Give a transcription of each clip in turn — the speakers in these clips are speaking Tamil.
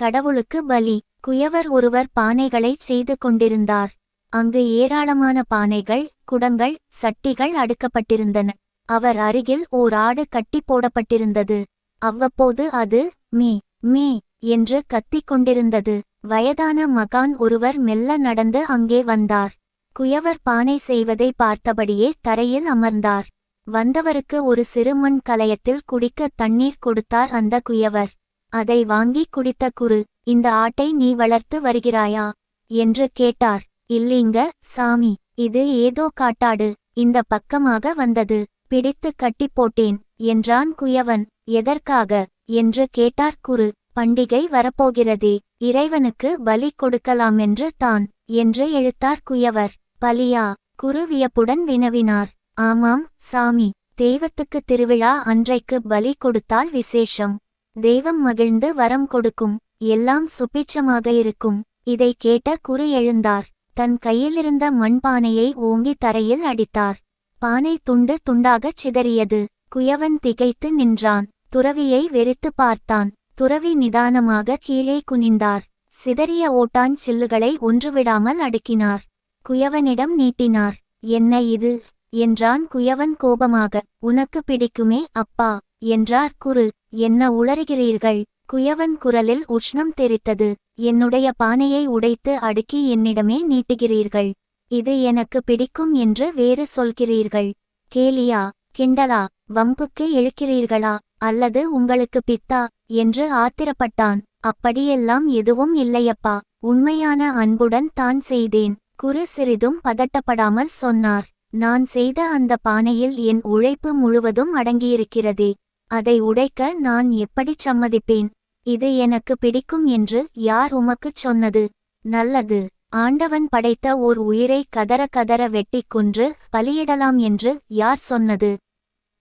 கடவுளுக்கு பலி. குயவர் ஒருவர் பானைகளைச் செய்து கொண்டிருந்தார். அங்கு ஏராளமான பானைகள் குடங்கள் சட்டிகள் அடுக்கப்பட்டிருந்தன. அவர் அருகில் ஓர் ஆடு கட்டி போடப்பட்டிருந்தது. அவ்வப்போது அது மீ மீ என்று கத்திக் கொண்டிருந்தது. வயதான மகான் ஒருவர் மெல்ல நடந்து அங்கே வந்தார். குயவர் பானை செய்வதை பார்த்தபடியே தரையில் அமர்ந்தார். வந்தவருக்கு ஒரு சிறுமண் கலயத்தில் குடிக்க தண்ணீர் கொடுத்தார் அந்த குயவர். அதை வாங்கி குடித்த குரு இந்த ஆட்டை நீ வளர்த்து வருகிறாயா? என்று கேட்டார். இல்லீங்க சாமி இது ஏதோ காட்டாடு இந்த பக்கமாக வந்தது பிடித்து கட்டி போட்டேன் என்றான் குயவன். எதற்காக? என்று கேட்டார் குரு பண்டிகை வரப்போகிறதே இறைவனுக்கு பலி கொடுக்கலாமென்று தான் என்று எழுத்தார் குயவர். பலியா? குரு வியப்புடன் வினவினார். ஆமாம் சாமி தெய்வத்துக்கு திருவிழா அன்றைக்கு பலி கொடுத்தால் விசேஷம். தெய்வம் மகிழ்ந்து வரம் கொடுக்கும் எல்லாம் சுபிட்சமாக இருக்கும். இதை கேட்ட குரு எழுந்தார். தன் கையிலிருந்த மண்பானையை ஓங்கி தரையில் அடித்தார். பானை துண்டு துண்டாகச் சிதறியது. குயவன் திகைத்து நின்றான். துறவியை வெறித்து பார்த்தான். துறவி நிதானமாக கீழே குனிந்தார். சிதறிய ஓட்டான் சில்லுகளை ஒன்றுவிடாமல் அடுக்கினார். குயவனிடம் நீட்டினார். என்ன இது என்றான் குயவன் கோபமாக. உனக்கு பிடிக்குமே அப்பா என்றார் குரு. என்ன உளறுகிறீர்கள்? குயவன் குரலில் உஷ்ணம் தெரித்தது. என்னுடைய பானையை உடைத்து அடுக்கி என்னிடமே நீட்டுகிறீர்கள். இது எனக்கு பிடிக்கும் என்று வேறு சொல்கிறீர்கள். கேலியா கிண்டலா வம்புக்கு இழுக்கிறீர்களா அல்லது உங்களுக்கு பித்தா? என்று ஆத்திரப்பட்டான். அப்படியெல்லாம் எதுவும் இல்லையப்பா. உண்மையான அன்புடன் தான் செய்தேன். குரு சிறிதும் பதட்டப்படாமல் சொன்னார். நான் செய்த அந்த பானையில் என் உழைப்பு முழுவதும் அடங்கியிருக்கிறதே. அதை உடைக்க நான் எப்படிச் சம்மதிப்பேன்? இது எனக்கு பிடிக்கும் என்று யார் உமக்குச் சொன்னது? நல்லது. ஆண்டவன் படைத்த ஓர் உயிரை கதற கதற வெட்டிக் கொன்று பலியிடலாம் என்று யார் சொன்னது?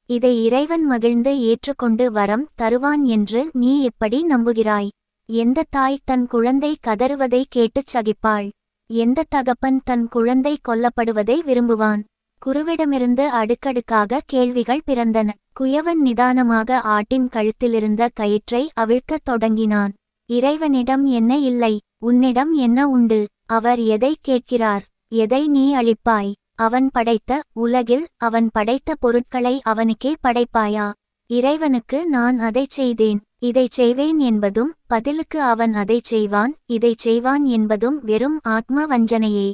இதை இறைவன் மகிழ்ந்து ஏற்றுக்கொண்டு வரம் தருவான் என்று நீ எப்படி நம்புகிறாய்? எந்த தாய் தன் குழந்தை கதறுவதை கேட்டுச் சகிப்பாள்? எந்த தகப்பன் தன் குழந்தை கொல்லப்படுவதை விரும்புவான்? குருவிடமிருந்து அடுக்கடுக்காக கேள்விகள் பிறந்தன. குயவன் நிதானமாக ஆட்டின் கழுத்திலிருந்த கயிற்றை அவிழ்க்கத் தொடங்கினான். இறைவனிடம் என்ன இல்லை? உன்னிடம் என்ன உண்டு? அவர் எதை கேட்கிறார்? எதை நீ அளிப்பாய் அவன் படைத்த உலகில் அவன் படைத்த பொருட்களை அவனுக்கே படைப்பாயா? இறைவனுக்கு நான் அதைச் செய்தேன். இதைச் செய்வேன் என்பதும் பதிலுக்கு அவன் அதைச் செய்வான். இதைச் செய்வான் என்பதும் வெறும் ஆத்ம வஞ்சனையே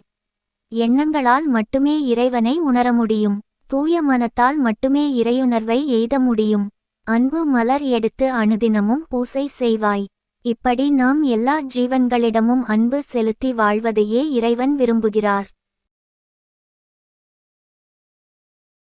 எண்ணங்களால் மட்டுமே இறைவனை உணர முடியும். தூய மனத்தால் மட்டுமே இறையுணர்வை எய்த முடியும். அன்பு மலர் எடுத்து அனுதினமும் பூசை செய்வாய். இப்படி நாம் எல்லா ஜீவன்களிடமும் அன்பு செலுத்தி வாழ்வதையே இறைவன் விரும்புகிறார்.